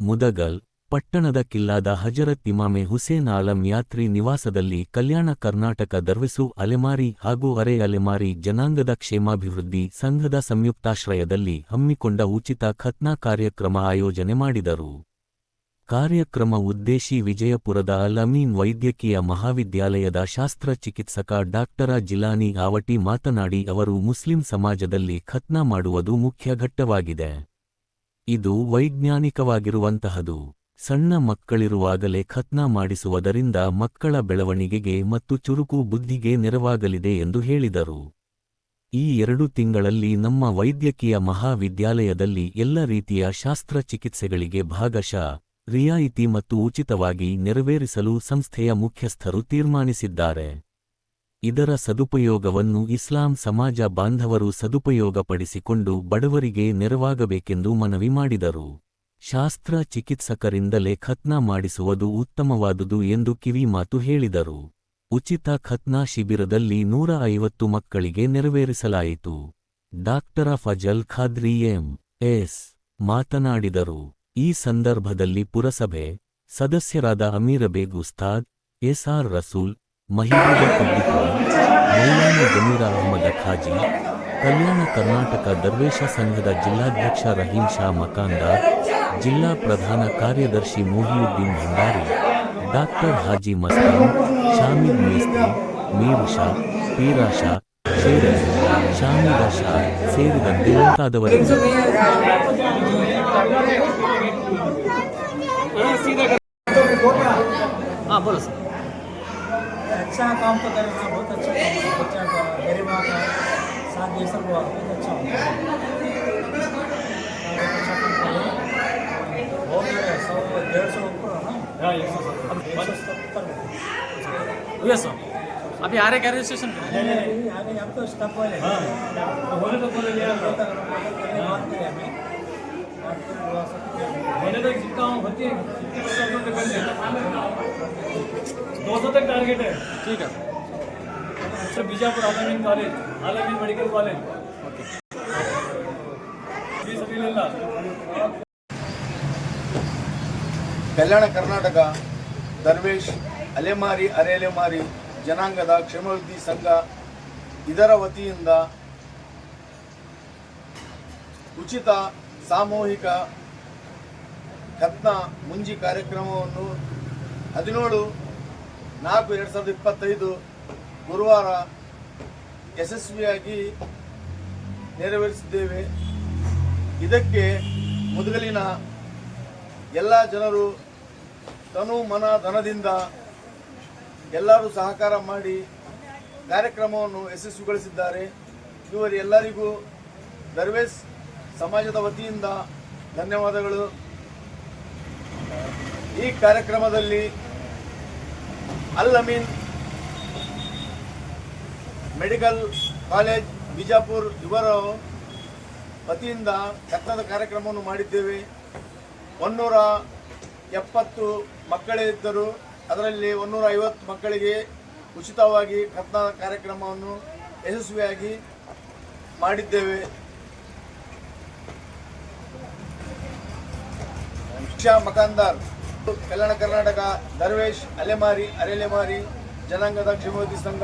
ಮುದಗಲ್, ಪಟ್ಟಣದ ಕಿಲ್ಲಾದ ಹಜರತ್ ಇಮಾಮೆ ಹುಸೇನ್ ಆಲಂ ಯಾತ್ರಿ ನಿವಾಸದಲ್ಲಿ ಕಲ್ಯಾಣ ಕರ್ನಾಟಕ ದರ್ವಿಸು ಅಲೆಮಾರಿ ಹಾಗೂ ಅರೆ ಅಲೆಮಾರಿ ಜನಾಂಗದ ಕ್ಷೇಮಾಭಿವೃದ್ಧಿ ಸಂಘದ ಸಂಯುಕ್ತಾಶ್ರಯದಲ್ಲಿ ಹಮ್ಮಿಕೊಂಡ ಉಚಿತ ಖತ್ನಾ ಕಾರ್ಯಕ್ರಮ ಆಯೋಜನೆ ಮಾಡಿದರು. ಕಾರ್ಯಕ್ರಮ ಉದ್ದೇಶಿ ವಿಜಯಪುರದ ಅಲ್ ವೈದ್ಯಕೀಯ ಮಹಾವಿದ್ಯಾಲಯದ ಶಾಸ್ತ್ರ ಚಿಕಿತ್ಸಕ ಡಾಕ್ಟರ ಜಿಲಾನಿ ಆವಟಿ ಮಾತನಾಡಿ ಅವರು ಮುಸ್ಲಿಂ ಸಮಾಜದಲ್ಲಿ ಖತ್ನಾ ಮಾಡುವುದು ಮುಖ್ಯ ಘಟ್ಟವಾಗಿದೆ. ಇದು ವೈಜ್ಞಾನಿಕವಾಗಿರುವಂತಹದು. ಸಣ್ಣ ಮಕ್ಕಳಿರುವಾಗಲೇ ಖತ್ನಾ ಮಾಡಿಸುವುದರಿಂದ ಮಕ್ಕಳ ಬೆಳವಣಿಗೆಗೆ ಮತ್ತು ಚುರುಕು ಬುದ್ಧಿಗೆ ನೆರವಾಗಲಿದೆ ಎಂದು ಹೇಳಿದರು. ಈ ಎರಡು ತಿಂಗಳಲ್ಲಿ ನಮ್ಮ ವೈದ್ಯಕೀಯ ಮಹಾವಿದ್ಯಾಲಯದಲ್ಲಿ ಎಲ್ಲ ರೀತಿಯ ಶಾಸ್ತ್ರಚಿಕಿತ್ಸೆಗಳಿಗೆ ಭಾಗಶಃ ರಿಯಾಯಿತಿ ಮತ್ತು ಉಚಿತವಾಗಿ ನೆರವೇರಿಸಲು ಸಂಸ್ಥೆಯ ಮುಖ್ಯಸ್ಥರು ತೀರ್ಮಾನಿಸಿದ್ದಾರೆ. ಇದರ ಸದುಪಯೋಗವನ್ನು ಇಸ್ಲಾಂ ಸಮಾಜ ಬಾಂಧವರು ಸದುಪಯೋಗಪಡಿಸಿಕೊಂಡು ಬಡವರಿಗೆ ನೆರವಾಗಬೇಕೆಂದು ಮನವಿ ಮಾಡಿದರು. ಶಾಸ್ತ್ರ ಚಿಕಿತ್ಸಕರಿಂದಲೇ ಖತ್ನಾ ಮಾಡಿಸುವುದು ಉತ್ತಮವಾದುದು ಎಂದು ಕಿವಿಮಾತು ಹೇಳಿದರು. ಉಚಿತ ಖತ್ನಾ ಶಿಬಿರದಲ್ಲಿ ನೂರ ಐವತ್ತು ಮಕ್ಕಳಿಗೆ ನೆರವೇರಿಸಲಾಯಿತು. Doctor Fazal Khadri M. S. ಮಾತನಾಡಿದರು. ಈ ಸಂದರ್ಭದಲ್ಲಿ ಪುರಸಭೆ ಸದಸ್ಯರಾದ ಅಮೀರ ಬೇಗ್ ಉಸ್ತಾದ್, ಎಸ್ಆರ್ ರಸೂಲ್ ಜಮೀರ ಹಾಜಿ, ಕಲ್ಯಾಣ ಕರ್ನಾಟಕ ದರ್ವೇಶ ಸಂಘದ ಜಿಲ್ಲಾಧ್ಯಕ್ಷ ರಹೀಂ ಶಾ ಮಕಾಂದಾರ್ ಜಿಲ್ಲಾ ಪ್ರಧಾನ ಕಾರ್ಯದರ್ಶಿ ಮೊಹಿಯುದ್ದೀನ್ ಭಂಡಾರಿ, ಡಾಕ್ಟರ್ ಹಾಜಿ ಮಸ್ತಾನ್, ಶಾಮೀದ್ ಮೇಸ್ತ್ರಿ, ಮೀರು ಶಾ, ಪೀರಾ ಶಾ ಶೇರ ಶಾ ಸೇರಿದಂತೆ ಮುಂತಾದವರಿದ್ದರು. अच्छा काम तो कर बहुत अच्छा बच्चा का गरिमा का साथ ये सब बहुत अच्छा होगा बहुत डेढ़ सौ ऊपर ना अभी आ रहे गैरेज स्टेशन पे तो स्टॉप वाले हमें है। मैंने तो जितना होती है दो सौ तक टारगेट है ठीक है सर बीजापुर आलमीन कॉलेज आलमीन मेडिकल कॉलेज ओके जी सभी लल्ला ಕಲ್ಯಾಣ ಕರ್ನಾಟಕ ದರ್ವೇಶ್ ಅಲೆಮಾರಿ ಅರೆಲೆಮಾರಿ ಜನಾಂಗದ ಕ್ಷೇಮಾಭಿವೃದ್ಧಿ ಸಂಘ ಇದರ ವತಿಯಿಂದ ಉಚಿತ ಸಾಮೂಹಿಕ ಖತ್ನ ಮುಂಜಿ ಕಾರ್ಯಕ್ರಮವನ್ನು ಹದಿನೇಳು ನಾಲ್ಕು ಎರಡು ಸಾವಿರದ ಇಪ್ಪತ್ತೈದು ಗುರುವಾರ ಯಶಸ್ವಿಯಾಗಿ ನೆರವೇರಿಸಿದ್ದೇವೆ. ಇದಕ್ಕೆ ಮುದುಗಲಿನ ಎಲ್ಲ ಜನರು ತನು ಮನ ಧನದಿಂದ ಎಲ್ಲರೂ ಸಹಕಾರ ಮಾಡಿ ಕಾರ್ಯಕ್ರಮವನ್ನು ಯಶಸ್ವಿಗೊಳಿಸಿದ್ದಾರೆ. ಇವರೆಲ್ಲರಿಗೂ ದರ್ವೇಸ್ ಸಮಾಜದ ವತಿಯಿಂದ ಧನ್ಯವಾದಗಳು. ಈ ಕಾರ್ಯಕ್ರಮದಲ್ಲಿ ಅಲ್ಲಮೀನ್ ಮೆಡಿಕಲ್ ಕಾಲೇಜ್ ಬಿಜಾಪುರ್ ಇವರ ವತಿಯಿಂದ ಕತ್ತದ ಕಾರ್ಯಕ್ರಮವನ್ನು ಮಾಡಿದ್ದೇವೆ. ಒನ್ನೂರ ಎಪ್ಪತ್ತು ಮಕ್ಕಳಿದ್ದರು ಅದರಲ್ಲಿ ಒನ್ನೂರ ಐವತ್ತು ಮಕ್ಕಳಿಗೆ ಉಚಿತವಾಗಿ ಕತ್ನ ಕಾರ್ಯಕ್ರಮವನ್ನು ಯಶಸ್ವಿಯಾಗಿ ಮಾಡಿದ್ದೇವೆ. ಶಿಕ್ಷಾ ಮಕಾಂದಾರ್ ಕಲ್ಯಾಣ ಕರ್ನಾಟಕ ದರ್ವೇಶ್ ಅಲೆಮಾರಿ ಅರೆಲೆಮಾರಿ ಜನಾಂಗದ ಕ್ಷೇಮಾಭಿವೃದ್ಧಿ ಸಂಘ